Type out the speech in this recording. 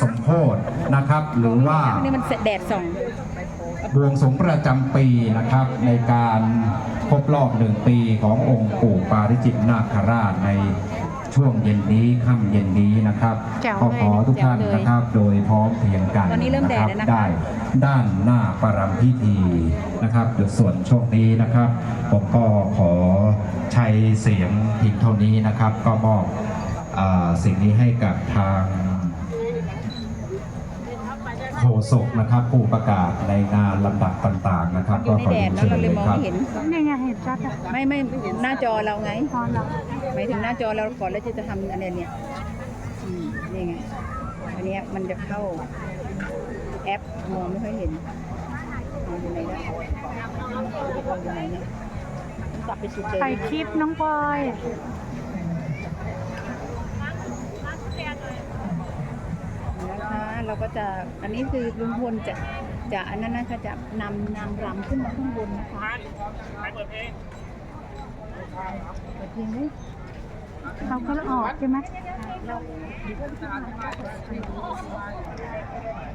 สมโพธนะครับ หรือว่านี่มันแดดส่องบวงสรวงประจำปีนะครับ ในการครบรอบหนึ่งปีขององค์ปู่ปาริจิตนาคราชในช่วงเย็นนี้ค่ำเย็นนี้นะครับแจ๋วก็ขอทุกท่านเลยนะครับ โดยพร้อมเพรียงกันตอนนี้เริ่มแดดแล้วนะคะได้ด้านหน้าปรำพิธีนะครับโดยส่วนช่วงนี้นะครับ ผมก็ขอใช้เสียงเพียงเท่านี้นะครับ ก็มอบอาสิ่งนี้ให้กับทางโฆษกนะครับ ผู้ประกาศในงานลำดับต่างๆนะครับอยู่ในขอแดเรียดนแล้วเชิญเราเลเลยยมองครับ ไม่เห็นนี่ไงเห็นชัดอะไม่ไม่หน้าจอเราไงตอนเราหมายถึงหน้าจอเราก่อนแล้วจะทำอันเนี้ยเนี่ยอืมนี่ไงอันเนี้ยมันจะเข้าแอปมองไม่ค่อยเห็นเอาอยู่ไหนแล้วเอาอยู่ไหนเนี่ยต้องกลับไปสุดเจอถ่ายคลิปน้องพลอย นะคะ เราก็จะอันนี้คือลุงพลจะจะอันนั้นนะคะจะนำนางรำขึ้นมาข้างบนนะคะเปิดเพลงเปิดเพลงไหมเขาก็ออกใช่ไหมเรา